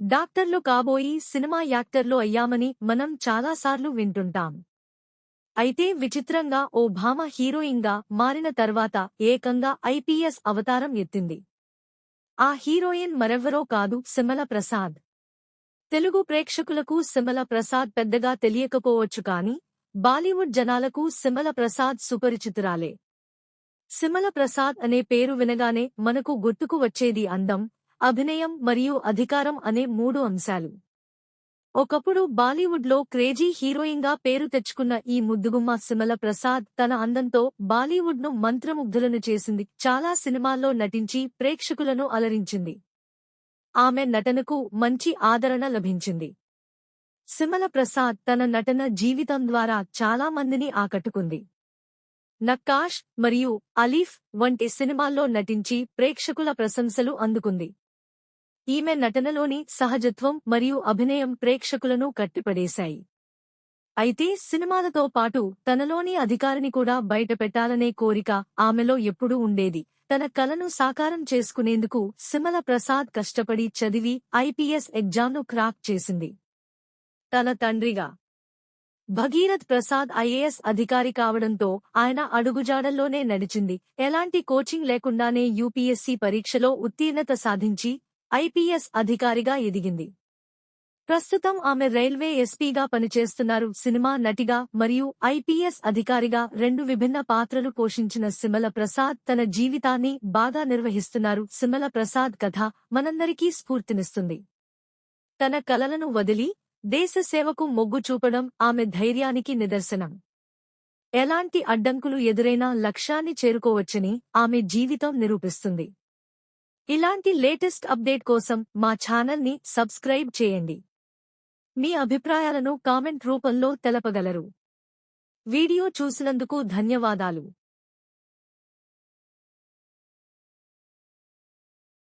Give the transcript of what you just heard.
డాక్టర్లు కాబోయి సినిమా యాక్టర్లు అయ్యామని మనం చాలాసార్లు వింటుంటాం. అయితే విచిత్రంగా ఓ భామ హీరోయిన్గా మారిన తర్వాత ఏకంగా ఐపీఎస్ అవతారం ఎత్తింది. ఆ హీరోయిన్ మరెవ్వరో కాదు సిమల ప్రసాద్. తెలుగు ప్రేక్షకులకు సిమల ప్రసాద్ పెద్దగా తెలియకపోవచ్చు కాని బాలీవుడ్ జనాలకు సిమల ప్రసాద్ సుపరిచితురాలే. సిమల ప్రసాద్ అనే పేరు వినగానే మనకు గుర్తుకు వచ్చేది అందం అభినయం మరియు అధికారం అనే మూడు అంశాలు. ఒకప్పుడు బాలీవుడ్లో క్రేజీ హీరోయిన్గా పేరు తెచ్చుకున్న ఈ ముద్దుగుమ్మ సిమల ప్రసాద్ తన అందంతో బాలీవుడ్ను మంత్రముగ్ధులను చేసింది చాలా సినిమాల్లో నటించి ప్రేక్షకులను అలరించింది. ఆమె నటనకు మంచి ఆదరణ లభించింది. సిమల ప్రసాద్ తన నటన జీవితం ద్వారా చాలా మందిని ఆకట్టుకుంది. నక్కాష్ మరియు అలీఫ్ వంటి సినిమాల్లో నటించి ప్రేక్షకుల ప్రశంసలు అందుకుంది. ఈమె నటనలోని సహజత్వం మరియు అభినయం ప్రేక్షకులను కట్టిపడేశాయి. అయితే సినిమాలతో పాటు తనలోని అధికారిని కూడా బయటపెట్టాలనే కోరిక ఆమెలో ఎప్పుడూ ఉండేది. తన కలను సాకారం చేసుకునేందుకు సిమల ప్రసాద్ కష్టపడి చదివి ఐపీఎస్ ఎగ్జామ్ను క్రాక్ చేసింది. తన తండ్రిగా భగీరథ్ ప్రసాద్ ఐఏఎస్ అధికారి కావడంతో ఆయన అడుగుజాడల్లోనే నడిచింది. ఎలాంటి కోచింగ్ లేకుండానే యూపీఎస్సీ పరీక్షలో ఉత్తీర్ణత సాధించి ఐపీఎస్ అధికారిగా ఎదిగింది. ప్రస్తుతం ఆమె రైల్వే ఎస్పీగా పనిచేస్తున్నారు. సినిమా నటిగా మరియు ఐపీఎస్ అధికారిగా రెండు విభిన్న పాత్రలు పోషించిన సిమల ప్రసాద్ తన జీవితాన్ని బాగా నిర్వహిస్తున్నారు. సిమల ప్రసాద్ కథ మనందరికీ స్ఫూర్తినిస్తుంది. తన కలలను వదిలి దేశ సేవకు మొగ్గు చూపడం ఆమె ధైర్యానికి నిదర్శనం. ఎలాంటి అడ్డంకులు ఎదురైనా లక్ష్యాన్ని చేరుకోవచ్చని ఆమె జీవితం నిరూపిస్తుంది. ఇలాంటి లేటెస్ట్ అప్డేట్ కోసం మా ఛానల్ని సబ్స్క్రైబ్ చేయండి. మీ అభిప్రాయాలను కామెంట్ రూపంలో తెలపగలరు. వీడియో చూసినందుకు ధన్యవాదాలు.